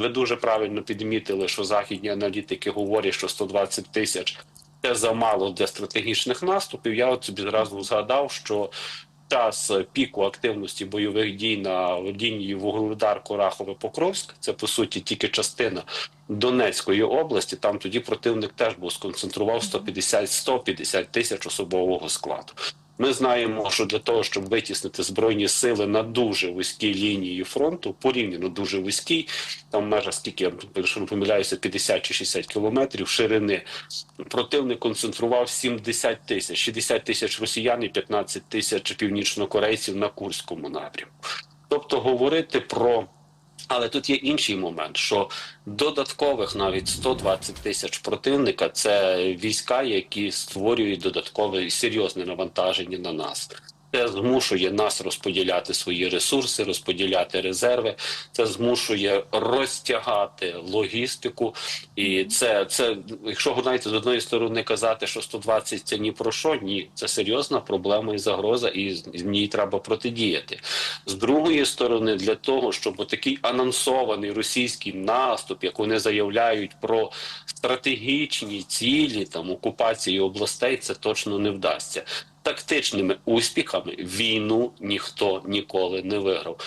Ви дуже правильно підмітили, що західні аналітики говорять, що 120 тисяч це замало для стратегічних наступів. Я от собі зразу згадав, що час піку активності бойових дій на лінії Вугледар, Корахове, Покровськ, це по суті тільки частина Донецької області. Там тоді противник теж був сконцентрував 150-150 тисяч особового складу. Ми знаємо, що для того, щоб витіснити збройні сили на дуже вузькій лінії фронту, порівняно дуже вузькій, там межа скільки, якщо не помиляюся, 50 чи 60 кілометрів ширини. Противник концентрував 70 тисяч, 60 тисяч росіян і 15 тисяч північнокорейців на Курському напрямку. Тобто говорити про але тут є інший момент, що додаткових навіть 120 тисяч противника це війська, які створюють додаткове серйозне навантаження на нас. Це змушує нас розподіляти свої ресурси, розподіляти резерви. Це змушує розтягати логістику, і це, це якщо знаєте, з одної сторони казати, що 120 це ні про що, ні, це серйозна проблема і загроза, і з ній треба протидіяти. З другої сторони, для того, щоб такий анонсований російський наступ, як вони заявляють про стратегічні цілі там окупації областей, це точно не вдасться. Тактичними успіхами війну ніхто ніколи не виграв.